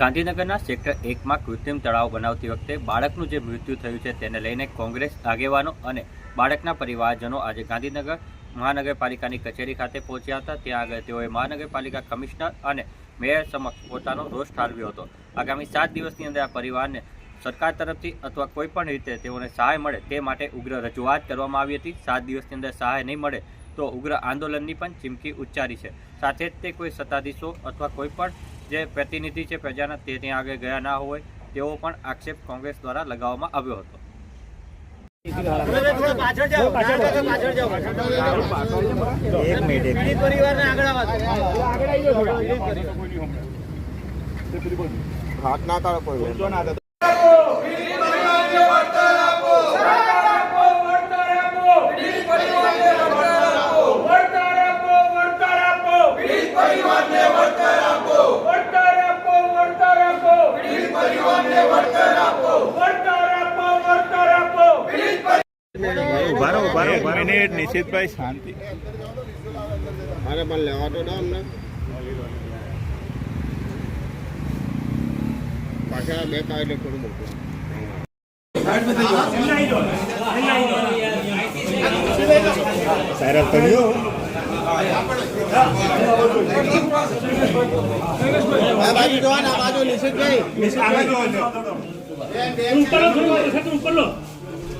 ગાંધીનગરના સેક્ટર એકમાં કૃત્રિમ તળાવ બનાવતી વખતે બાળકનું જે મૃત્યુ થયું છે તેને લઈને કોંગ્રેસ આગેવાનો અને બાળકના પરિવારજનો આજે ગાંધીનગર મહાનગરપાલિકાની કચેરી ખાતે પહોંચ્યા હતા. ત્યાં આગળ તેઓએ મહાનગરપાલિકા કમિશનર અને મેયર સમક્ષ પોતાનો રોષ ઠાલવ્યો હતો. આગામી સાત દિવસની અંદર આ પરિવારને સરકાર તરફથી અથવા કોઈ પણ રીતે તેઓને સહાય મળે તે માટે ઉગ્ર રજૂઆત કરવામાં આવી હતી. સાત દિવસની અંદર સહાય નહીં મળે તો ઉગ્ર આંદોલનની પણ ચીમકી ઉચ્ચારી છે. સાથે જ તે કોઈ સત્તાધીશો અથવા કોઈ પણ જે પ્રતિનિધિ છે પ્રજાના તે ત્યાં આગળ ગયા ના હોય તેવો પણ આક્ષેપ કોંગ્રેસ દ્વારા લગાવવામાં આવ્યો હતો એક મિનિટ એક મિનિટ. હાથ ના તારો કોઈ ઊભા રહો, ઊભા રહો, એક ઊભા રહો. મિનિટ નિશિતભાઈ શાંતિ મારે પણ લેવા તો દો અમને. પાછા બે કાયદે થોડું સારા કર્યો નિશિતભાઈ.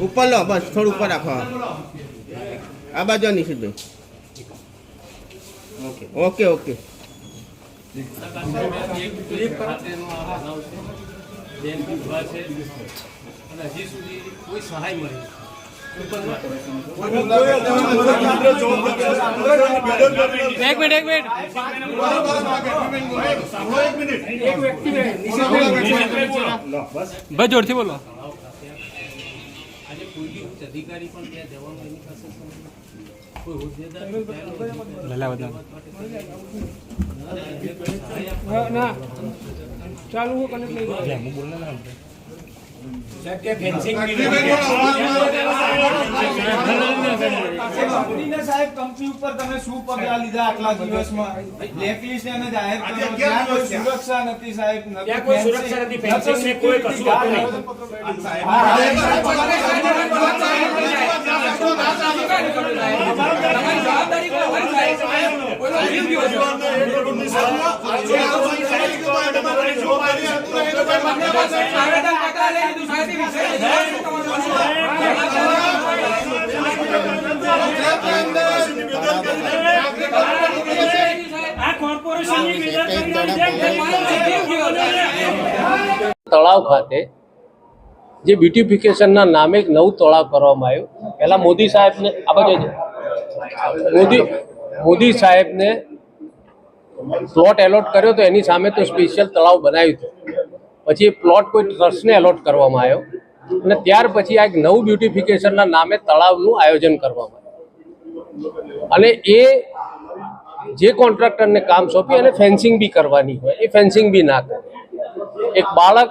ઉપર લો બસ થોડું ઉપર રાખો. આ બાજુ નિશિતભાઈ ઓકે ઓકે એક મિનિટ એક મિનિટ ભાઈ જોરથી બોલો ના. ચાલુ હું કનેક્ટ કંપનીને સાહેબ કંપની ઉપર તમે શું પગલા લીધા આટલા દિવસમાં? બ્લેકલિસ્ટ એને જાહેર કર્યો. સુરક્ષા નથી સાહેબ કોઈ સુરક્ષા નથી ફેન્સિંગ ને કોઈ કશું તળાવ ખાતે જે બ્યુટિફિકેશનના નામે એક નવું તળાવ કરવામાં આવ્યું. પહેલા મોદી સાહેબને આ બાજુ મોદી મોદી સાહેબને પ્લોટ એલોટ કર્યો તો એની સામે તો સ્પેશિયલ તળાવ બનાવ્યું હતું. પછી પ્લોટ કોઈ ટ્રસ્ટને એલોટ કરવામાં આવ્યો. અને ત્યાર પછી આ એક નવું બ્યુટિફિકેશનના નામે તળાવનું આયોજન કરવામાં આવ્યું. અને એ જે કોન્ટ્રાક્ટરને કામ સોંપી અને ફેન્સિંગ બી કરવાની હોય, એ ફેન્સિંગ બી ના કરે. એક બાળક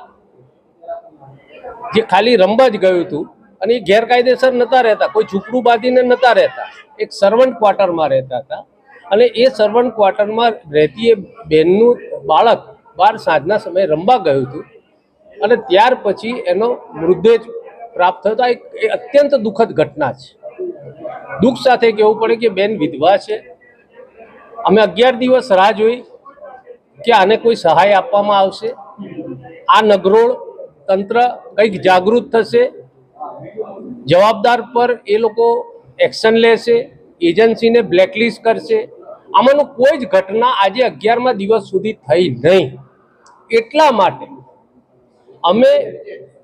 જે ખાલી રમવા જ ગયું હતું અને એ ગેરકાયદેસર નતા રહેતા, કોઈ ઝૂંપડું બાંધીને નતા રહેતા, એક સર્વન્ટ ક્વાર્ટરમાં રહેતા હતા. અને એ સર્વન્ટ ક્વાર્ટરમાં રહેતી એ બહેનનું બાળક બાર સાંજના સમયે રમવા ગયું હતું અને ત્યાર પછી એનો મૃતદેહ પ્રાપ્ત થયો. તો આ એક અત્યંત દુઃખદ ઘટના છે. દુઃખ સાથે કહેવું પડે કે બેન વિધવા છે. અમે અગિયાર દિવસ રાહ જોઈ કે આને કોઈ સહાય આપવામાં આવશે. આ નગરોળ તંત્ર કંઈક જાગૃત થશે. જવાબદાર પર એ લોકો એક્શન લેશે. એજન્સીને બ્લેકલિસ્ટ કરશે. આમાંનું કોઈ જ ઘટના આજે અગિયારમા દિવસ સુધી થઈ નહીં. એટલા માટે અમે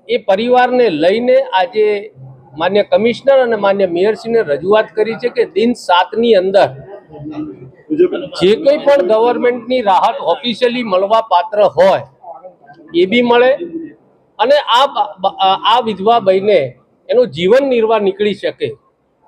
એ પરિવારને લઈને આજે માન્ય કમિશનર અને માન્ય મેયરશ્રીને રજૂઆત કરી છે કે દિન સાતની અંદર જે કંઈ પણ ગવર્મેન્ટની રાહત ઓફિશિયલી મળવા પાત્ર હોય, એ બી મળે અને આ આ વિધવા બહેને એનું જીવન નિર્વાહ નીકળી શકે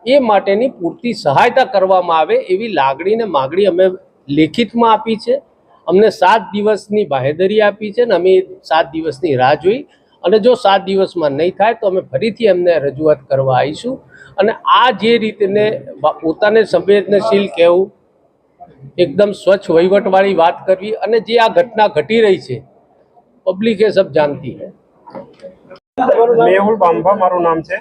એ માટેની પૂરતી સહાયતા કરવામાં આવે એવી લાગણી ને માગણી અમે લેખિતમાં આપી છે. અમને સાત દિવસની બાહેદરી આપી છે ને અમે સાત દિવસની રાહ જોઈ. અને જો સાત દિવસમાં નહીં થાય તો અમે ફરીથી અમને રજૂઆત કરવા આવીશું. અને આ જે રીતને પોતાને સંવેદનશીલ કહેવું એકદમ સ્વચ્છ વહીવટવાળી વાત કરવી અને જે આ ઘટના ઘટી રહી છે પબ્લિક એ સબ જાણતી હે. મેહુલ બાંભા મારું નામ છે.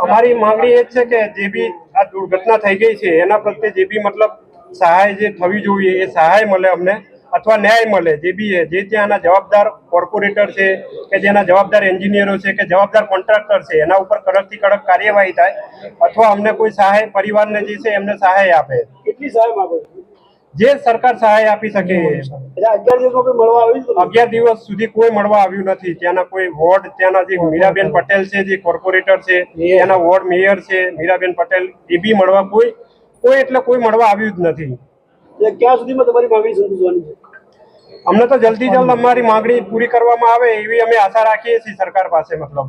અમારી માંગણી એ છે કે જે બી આ દુર્ઘટના થઈ ગઈ છે, એના પ્રત્યે જે બી મતલબ સહાય જે થવી જોઈએ, એ સહાય મળે અમને, અથવા ન્યાય મળે, જે બી જે ત્યાંના જવાબદાર કોર્પોરેટર છે, કે જેના જવાબદાર એન્જિનિયરો છે, કે જવાબદાર કોન્ટ્રાક્ટર છે, એના ઉપર કડકથી કડક કાર્યવાહી થાય, અથવા અમને કોઈ સહાય પરિવારને જે છે, એમને સહાય આપે. કેટલી સહાય માંગો જે સરકાર સહાય આપી શકે. અગિયાર દિવસ સુધી કોઈ મળવા આવ્યું નથી. ત્યાંના કોઈ વોર્ડ ત્યાંના જે મીરાબેન પટેલ છે જે કોર્પોરેટર છે ત્યાંના વોર્ડ મેયર છે મીરાબેન પટેલ એ બી મળવા કોઈ કોઈ એટલે કોઈ મળવા આવ્યું જ નથી. ક્યાં સુધીમાં તમારી માંગણી સંતોષવાની છે? અમને તો જલ્દી જલ્દ અમારી માંગણી પૂરી કરવામાં આવે એવી અમે આશા રાખીએ છીએ સરકાર પાસે મતલબ.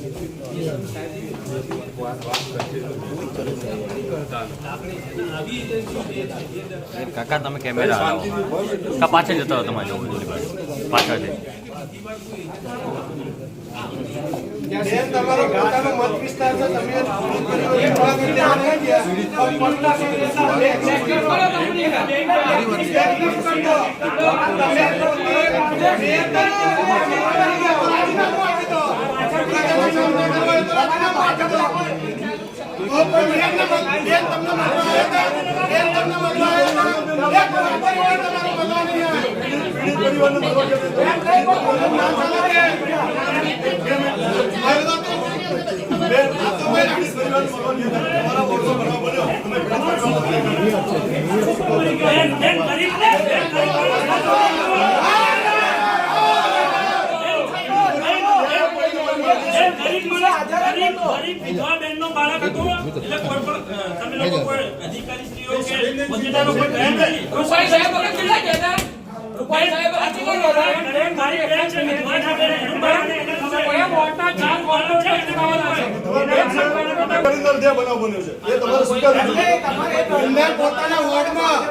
કાકા તમે કેમેરા કા પાછળ જતા રહો તમારે જવું પાછળ જઈ. તમારો તમે Ven, ven, ven, ven, ven, ગરીબ વિધવા બહેનનો બાળક હતો એટલે કોઈ પણ તમે લોકો કોઈ અધિકારી શ્રીઓ કે હોદ્દેદારો કોઈ ગયા નથી રૂપાઈ સાહેબ વખત કેટલા ગયા રૂપાઈ સાહેબ વખત કેટલા ગયા અરે મારી બેન છે વિધવા છે બેન એનું બાળક એને ખબર કયા વોર્ડના ચાર વોર્ડો છે. એને ખબર હોય એક પોતાના વોર્ડમાં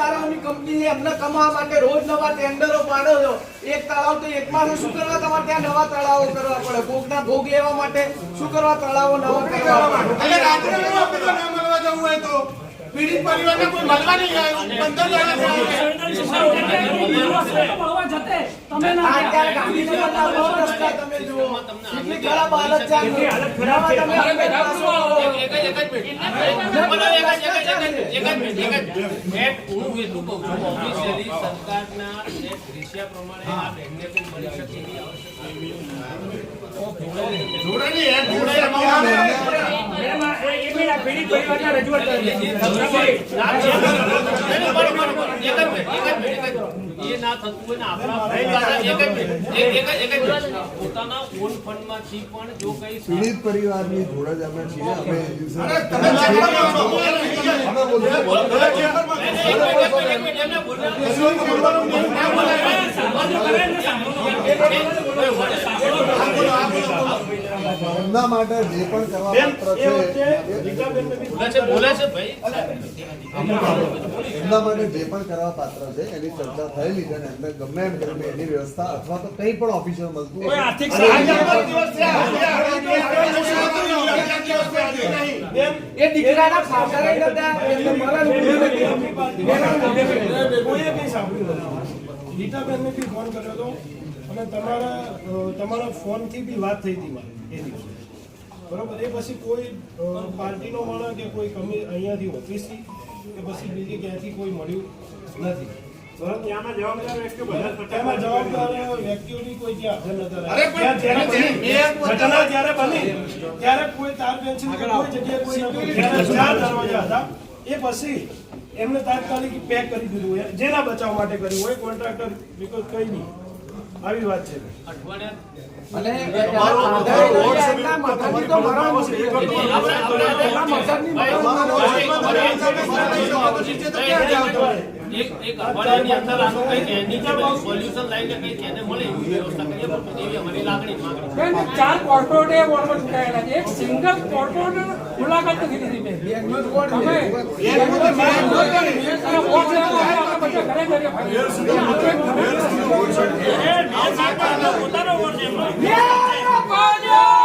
હોદ્દેદારોની કંપની એમને કમાવા માટે રોજ નવા ટેન્ડરો પાડો છો. એક તળાવ તો એકમાં શું કરવા? તમારે ત્યાં નવા તળાવો કરવા પડે. ભોગના ભોગ લેવા માટે શું કરવા? તળાવો નવા કરવા માટે. રાત્રે જવું હોય તો? પીડિત પરિવારને કોઈ મળવા નહીં આવ્યું? પંદર જણા આ ત્યારે ગાંધીનગરના રોડ રસ્તા તમે જુઓ. કેટલી ખરાબ હાલત છે. તમે એટલું કહું છું ઓફિશિયલી સરકારના જે પ્રમાણે આ બેનને પણ મળી શકે એવી એ ના થતું હોય ને આપણા પોતાના ઓન ફંડમાંથી પણ જો કઈ પીડિત પરિવારની જોડે જ અમે છીએ દિવસે એમના માટે જે પણ કરવા પાત્ર છે એમના માટે જે પણ કરવા પાત્ર છે એની ચર્ચા થયેલી છે એમને ગમે એમ કરીને એની વ્યવસ્થા અથવા તો કંઈ પણ ઓફિસર મળતું હોય. એ દીકરાના નતા એમને મરણ કોઈએ કંઈ સાંભળ્યું નથી ગીતાબેનને બી ફોન કર્યો હતો અને તમારા તમારા ફોનથી બી વાત થઈ હતી મારી એ એ પછી કોઈ પાર્ટીનો માણસ કે કોઈ કમી અહીંયાથી ઓફિસથી કે પછી બીજી ક્યાંથી કોઈ મળ્યું નથી? તેમાં જવાબદાર વ્યક્તિઓની કોઈ ત્યાં હાજર નતા જ્યારે બની, ત્યારે કોઈ તાર પેન્સિલ કોઈ જગ્યાએ કોઈ દરવાજા હતા એ પછી એમને તાત્કાલિક પેક કરી દીધું હોય જેના બચાવ માટે કર્યું હોય કોન્ટ્રાક્ટર બીકોઝ કઈ નહીં આવી વાત છે અને એક એક અઠવાડિયાની અંદર આનું કંઈક એની સોલ્યુશન લાવીને કંઈક એને મળે એવી વ્યવસ્થા કરીએ પણ એવી અમારી લાગણી માંગણી ચાર કોર્પોરેટે બોર્ડમાં ચૂંટાયેલા છે એક સિંગલ કોર્પોરેટર મુલાકાત નથી લીધી છે?